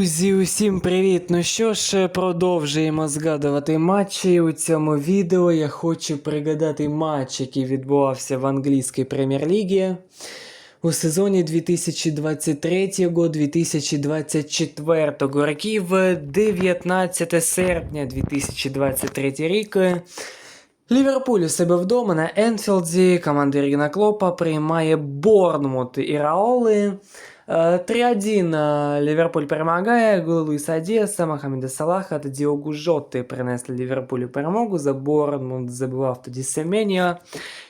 Друзі, усім привіт! Ну що ж, продовжуємо згадувати матчі. У цьому відео я хочу пригадати матч, який відбувався в англійській прем'єр-лігі у сезоні 2023-2024 років, 19 серпня 2023 рік. Ліверпуль у себе вдома на Енфілді. Команда Іргіна Клопа приймає Борнмут і Раоли. Е, 3-1 е, Ліверпуль перемагає. Голи Луїса Діаса, Мохамеда Салаха та Діогу Жоти принесли Ліверпулю перемогу. За Борнмут забивав тоді Семенія.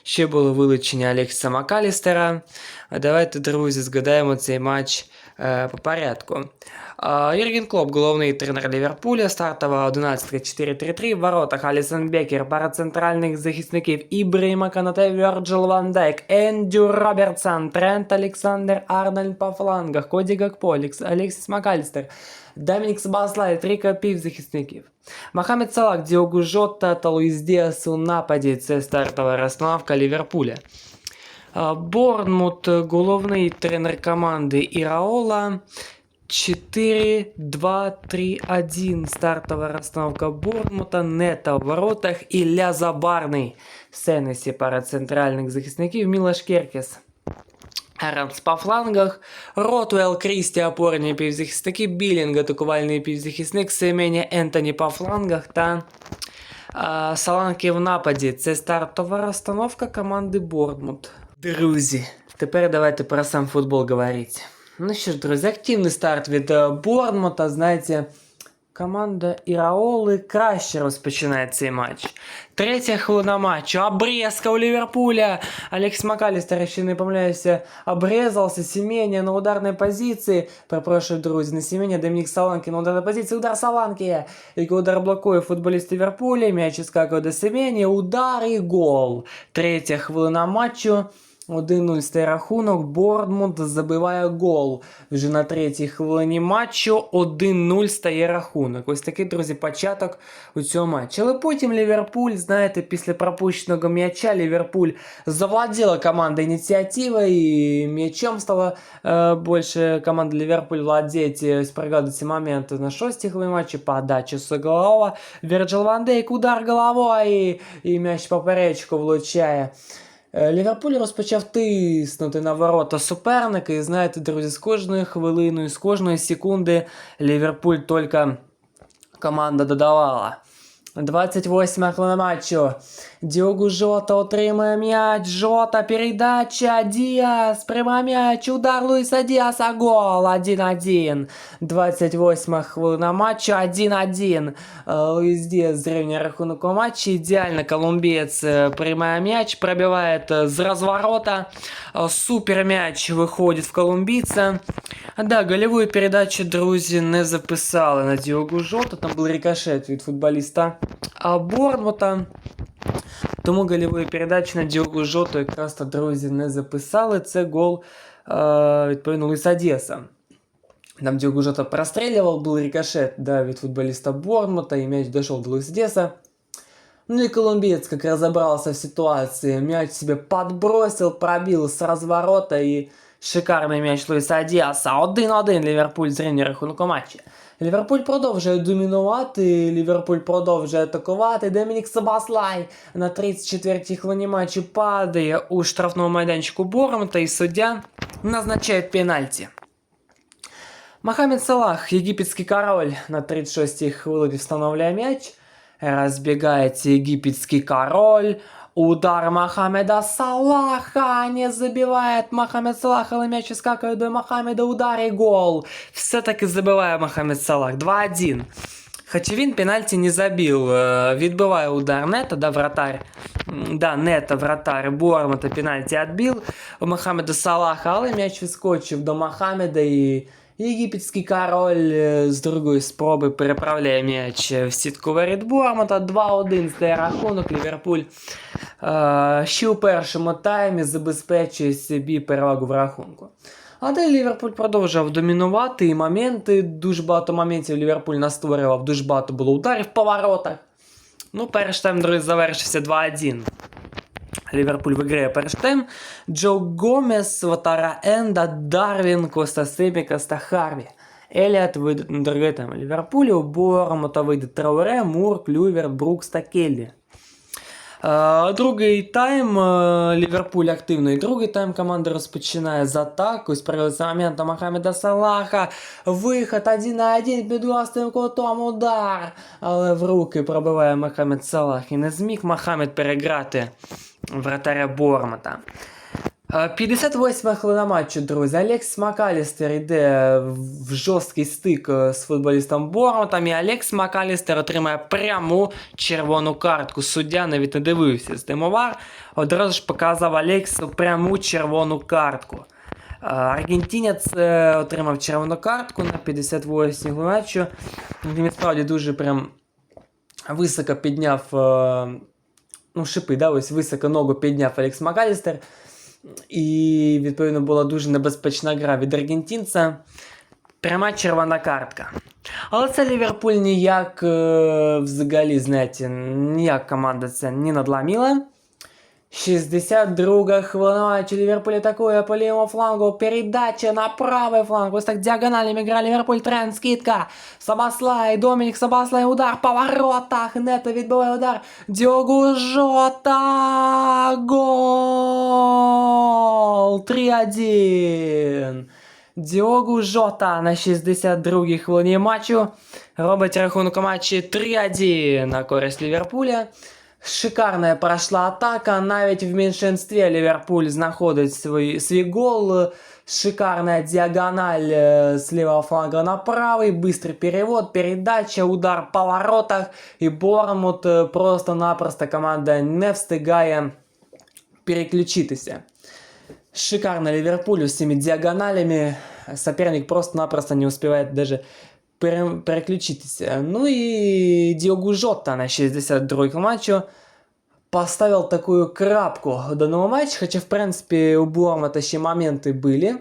Ще було вилучення Алексіса Макалістера. А Давайте, друзі, згадаємо цей матч е, по порядку. А, Єрген Клоп, головний тренер Ліверпуля, стартова 11 4-3-3, в воротах Алісон Бекер, пара центральних захисників Ібрейма Канате, Вірджил Ван Дайк, Ендю Робертсон, Трент Олександр Арнольд по флангах, Коді Гакпо, Алекс- Алексіс Макалістер, Домінік Сбаслай, три півзахисників. Мохамед Салах, Діогу Жота та Луїс Діас у нападі. Це стартова розстановка Ліверпуля. А, Борнмут, головний тренер команди Іраола. 4-2-3-1. Стартова розстановка Борнмута, Нета в воротах, Ілля Забарний. В Сенесі пара центральних захисників Мілаш Керкес. Аранс по флангах, Ротвелл, Крісті, опорні півзахисники, Білінг, атакувальний півзахисник, Семеня Ентоні по флангах та а, Саланки в нападі. Це стартова розстановка команди Борнмут. Друзі, тепер давайте про сам футбол говорити. Ну що ж, друзі, активний старт від е, Борнмута. Знаєте, команда Іраоли краще розпочинає цей матч. Третя хвилина матчу. Обрезка у Ліверпуля. Алекс Макалістер, якщо не помиляюся, обрезался. Семенія на ударній позиції. Перепрошую, друзі, не Семенія, Домінік Саланки на ударній позиції. Удар Саланки. Який удар блокує футболіст Ліверпуля. М'яч іскакує до Семенія. Удар і гол. Третя хвилина матчу. 1-0 стає рахунок, Борнмут забиває гол. Вже на третій хвилині матчу 1-0 стає рахунок. Ось такий, друзі, початок у цьому матчі. Але потім Ліверпуль, знаєте, після пропущеного м'яча Ліверпуль завладіла команда ініціатива і м'ячом стала е, більше команда Ліверпуль владіти. Ось пригадуйте ці моменти на шостій хвилині матчу, подача Суголова, Вірджил Ван Дейк, удар головою і, і м'яч поперечку влучає. Е, Ліверпуль розпочав тиснути на ворота суперника, і знаєте, друзі, з кожною хвилиною, з кожної секунди Ліверпуль тільки команда додавала. 28 хвилина матчу. Діогу Жота отримує м'яч. Жота, передача. Діас, пряма м'яч. Удар Луїса Діаса. Гол. 1-1. 28 хвилина матчу. 1-1. Е, Луїс Діас зрівнює рахунок у матчі. Ідеально колумбієць е, приймає м'яч, пробиває е, з розворота. Е, Супер м'яч виходить в колумбійця. Да, голевую передачу, друзі, не записали на Діогу Жота. Там був рикошет від футболіста а Борнмута. Тому голевую передачу на Діогу Жоту якраз то, друзі, не записали. Це гол, е, відповідно, Луїса Діаса. Там Діогу Жота прострілював, був рикошет да, від футболіста Борнмута, і м'яч дійшов до Луїса Діаса. Ну и колумбиец как разобрался в ситуации, мяч себе подбросил, пробил с разворота и шикарний м'яч Луїса Діаса. 1-1 Ліверпуль зрівнює рахунок у матчі. Ліверпуль продовжує домінувати, Ліверпуль продовжує атакувати. Домінік Сабаслай на 34-й хвилині матчу падає у штрафному майданчику Борнмута і суддя назначає пенальті. Мохаммед Салах, єгипетський король, на 36-й хвилині встановлює м'яч. Разбегается египетский король. Удар Мохаммеда Салаха не забивает Мохаммед Салах, але мяч скакає до Мохаммеда, удар і гол. Все-таки забиває Мохаммед Салах. 2-1. Хоча він пенальті не забив. Е, Відбиває удар нета, да, вратарь. М, Да, нета, вратарь Бормута пенальті відбив у Мохаммеда Салаха, але м'яч відскочив до Мохаммеда і Єгипетський король е, з другої спроби переправляє м'яч в сітку воріт Бормута. 2-1 стає рахунок. Ліверпуль е, ще у першому таймі забезпечує собі перевагу в рахунку. А далі Ліверпуль продовжував домінувати і моменти. Дуже багато моментів Ліверпуль настворював, дуже багато було ударів по воротах. Ну, перший тайм, друзі, завершився 2-1. Ліверпуль виграє перший тайм. Джо Гомес, Ватара Енда, Дарвін, Коста Семі, Коста Харві. Еліот вийдуть на другий тайм Ліверпулю, у Бормута вийде Трауре, Мур, Клювер, Брукс та Келлі. Е, Другий тайм е, Ліверпуль активний. Другий тайм команда розпочинає з атаку. Справилися моментом Мохаммеда Салаха. Виход 1 на 1 під власним кутом удар. Але в руки пробиває Мохаммед Салах. І не зміг Мохаммед переграти вратаря Бормата. Е, 58 хвилина матчу, друзі. Алекс Макалістер йде в жорсткий стик е, з футболістом Бормутом, і Алекс Макалістер отримає пряму червону картку. Суддя навіть не дивився з Демовар, одразу ж показав Алексу пряму червону картку. Е, Аргентинець е, отримав червону картку на 58 матчу. Він справді дуже прям високо підняв. е, Ну, шипи, да, ось високо ногу підняв Алекс Макалістер. І, відповідно, була дуже небезпечна гра від аргентинця. Пряма червона картка. Але це Ліверпуль ніяк е, взагалі, знаєте, ніяк команда це не надломила. 62 хвилина матчу Ліверпуль атакує по лівому флангу. Передача на правий фланг. Ось так диагоналями грає Ліверпуль. Тренд, скидка. Сабаслай, Домінік Сабаслай, удар по воротах. Нето відбиває удар. Діогу Жота. Гол. 3-1. Діогу Жота на 62-й хвилині матчу робить рахунок у матчі 3-1 на користь Ліверпуля. Шикарна пройшла атака. Навіть в меншинстві Ліверпуль знаходить свій, свій гол. Шикарная диагональ э, с левого фланга на правый, быстрый перевод, передача, удар по воротах. И Бормут э, просто-напросто команда не встигає переключитися. Шикарно Ливерпулю с этими диагоналями. Соперник просто-напросто не успевает даже пере- переключитися. Ну и Диогу Жота на 62-й матчу поставил такую крапку в даному матчі, хоча, в принципі, у Бормата ще моменти були.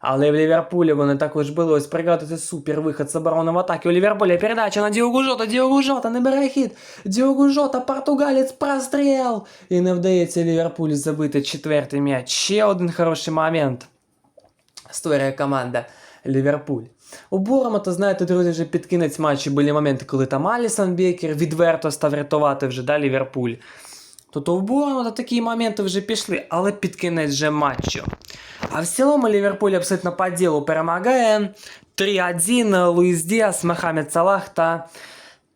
Але в Ліверпулі вони також були. Ось пригадуйте супер виход з оборони в атаки. У Ліверпуля передача на Діогу Жота, Діогу Жота, набирає хід. Діогу Жота, португалець, простріл. І не вдається Ліверпулю забити четвертий м'яч. Ще один хороший момент. Створює команда Ліверпуль. У Бормата, знаєте, друзі, вже під кінець матчу були моменти, коли там Алісон Бекер відверто став рятувати вже да, Ліверпуль. Тобто у Бормата такі моменти вже пішли, але під кінець вже матчу. А в цілому Ліверпуль абсолютно по ділу перемагає. 3-1 Луїс Діас, Мохамед Салах та,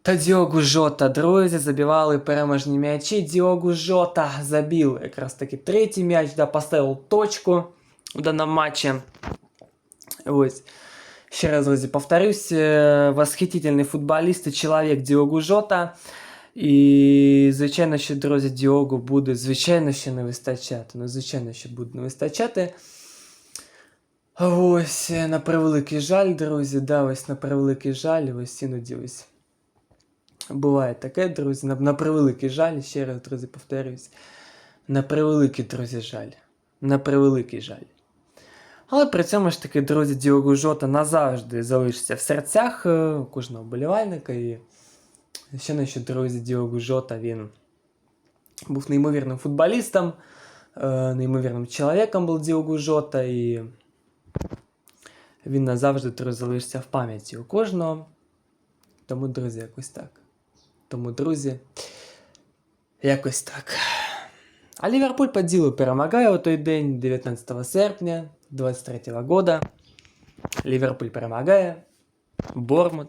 та Діогу Жота. Друзі, забивали переможні м'ячі. Діогу Жота забив якраз таки третій м'яч, да, поставив точку в даному матчі. Ось. Ще раз, друзі, повторюсь, е, восхитительний футболіст і чоловік Діогу Жота. І, звичайно, що, друзі, Діогу буде, звичайно, ще не вистачати. Ну, звичайно, що буде не вистачати. Ось, е, на превеликий жаль, друзі, да, ось на превеликий жаль, ось іноді ось. Буває таке, друзі, на, на превеликий жаль, ще раз, друзі, повторюсь. На превеликий, друзі, жаль. На превеликий жаль. Але при цьому ж таки, друзі, Діогу Жота назавжди залишиться в серцях е, кожного вболівальника. І ще не що, друзі, Діогу Жота він був неймовірним футболістом, е, неймовірним чоловіком був Діогу Жота, і він назавжди залишиться в пам'яті у кожного. Тому, друзі, якось так. Тому, друзі, якось так. А Ліверпуль по ділу перемагає у той день, 19 серпня 23 года. Ліверпуль перемагає. Бормут,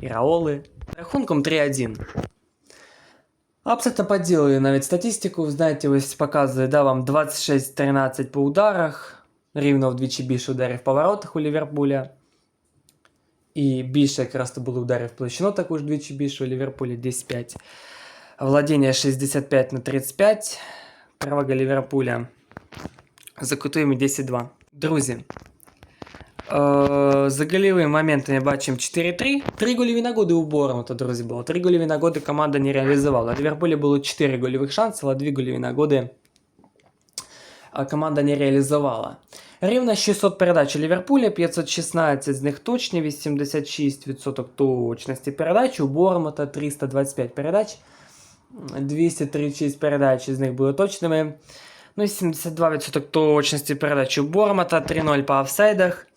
Іраоли. Рахунком 3-1. Абсолютно по ділу навіть статистику, знаєте, ось показує, да, вам 26-13 по ударах, рівно вдвічі більше ударів по воротах у Ліверпуля. І більше якраз то було ударів в площину, також двічі більше у Ліверпулі 10-5. Владіння 65 на 35. Перевага Ліверпуля. За кутуємо 10-2. Друзі. Е, за голевими моментами бачимо 4-3. Три гольові нагоди у Бормута, друзі, було. Три гольові нагоди команда не реалізувала. У Ліверпулі було 4 гольових шанси, але 2 гольові нагоди а команда не реалізувала. Рівно 600 передач у Ліверпуля, 516 з них точні, 86% точності передач. У Бормута 325 передач. 236 передач з них були точними. Ну і 72% точності передач у Бормата, 3-0 по офсайдах.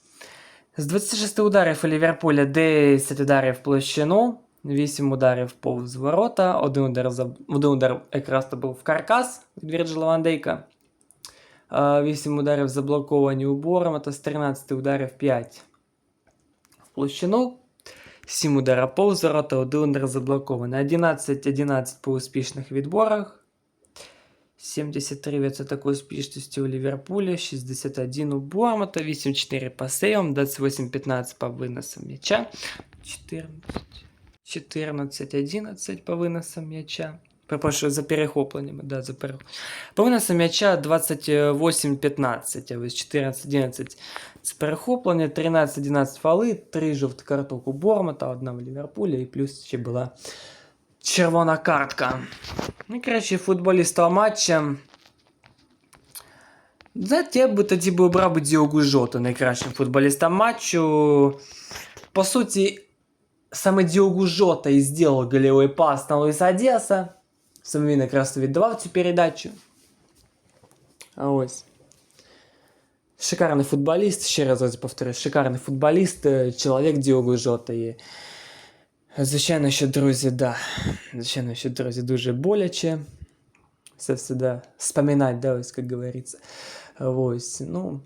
З 26 ударів у Ліверпуля 10 ударів в площину, 8 ударів повз ворота, 1 удар, за... один удар якраз то був в каркас від Вірджила Ван Дейка. 8 ударів заблоковані у Бормата, з 13 ударів 5 в площину. 7 ударів повз ворота, 1 удар заблокований. 11-11 по успішних відборах. 73% успішності у Ліверпулі, 61 у Бормата, 8-4 по сейвам, 28-15 по виносам м'яча, 14-11 по виносам м'яча. Перепрошую, за перехопленнями, да, за перех... По виносам м'яча 28-15, а ось 14-11 з перехоплення, 13-11 фоли, 3 жовті карток у Бормата, одна в Ліверпулі і плюс ще була червона картка. Найкращий футболіст того матча. Знаєте, я би тоді би обрав би Діогу Жоту найкращим футболістом матчу. По суті, саме Діогу Жота і зробив голевой пас на Луїса Одеса. Саме він якраз віддавав цю передачу. А ось. Шикарний футболіст, ще раз повторюю, шикарний футболіст, е, чоловік Діогу Жота. І... Звичайно, що, друзі, да. Звичайно, що, друзі, дуже боляче. Це все, да, вспоминать, да, ось, как говорится. Ось, ну,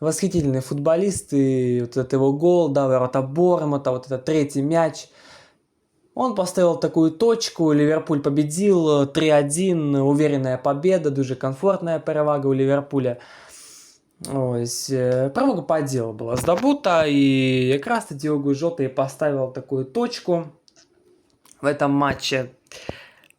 восхитительный футболист, и вот этот его гол, да, ворота Бормота, вот этот третий мяч. Он поставил такую точку, Ливерпуль победил 3-1, уверенная победа, дуже комфортная перевага у Ливерпуля. Ось, е, перемога по ділу була здобута, і якраз тоді Діогу Жота і поставив таку точку в этом матчі.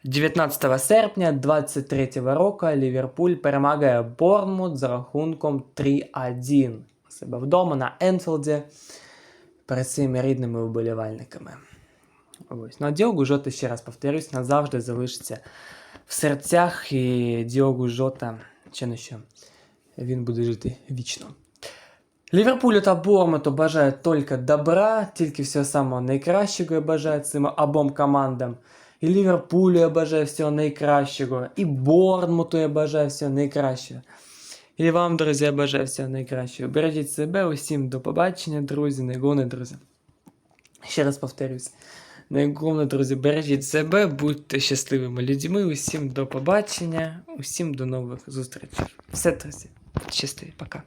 19 серпня 23 року Ліверпуль перемагає Борнмут за рахунком 3-1 у себе вдома на Енфілді перед своїми рідними вболівальниками. Ось. Ну а Діогу Жота, ще раз повторюсь, назавжди залишиться в серцях і Діогу Жота, чи не що він буде жити вічно. Ліверпулю та Бормуту бажаю тільки добра, тільки всього самого найкращого я бажаю цим обом командам. І Ліверпулю я бажаю всього найкращого, і Борнмуту я бажаю всього найкращого. І вам, друзі, я бажаю всього найкращого. Бережіть себе, усім до побачення, друзі, найголовне, друзі. Ще раз повторюсь. Найголовне, друзі, бережіть себе, будьте щасливими людьми. Усім до побачення, усім до нових зустрічей. Все, друзі. Щасливі, пока.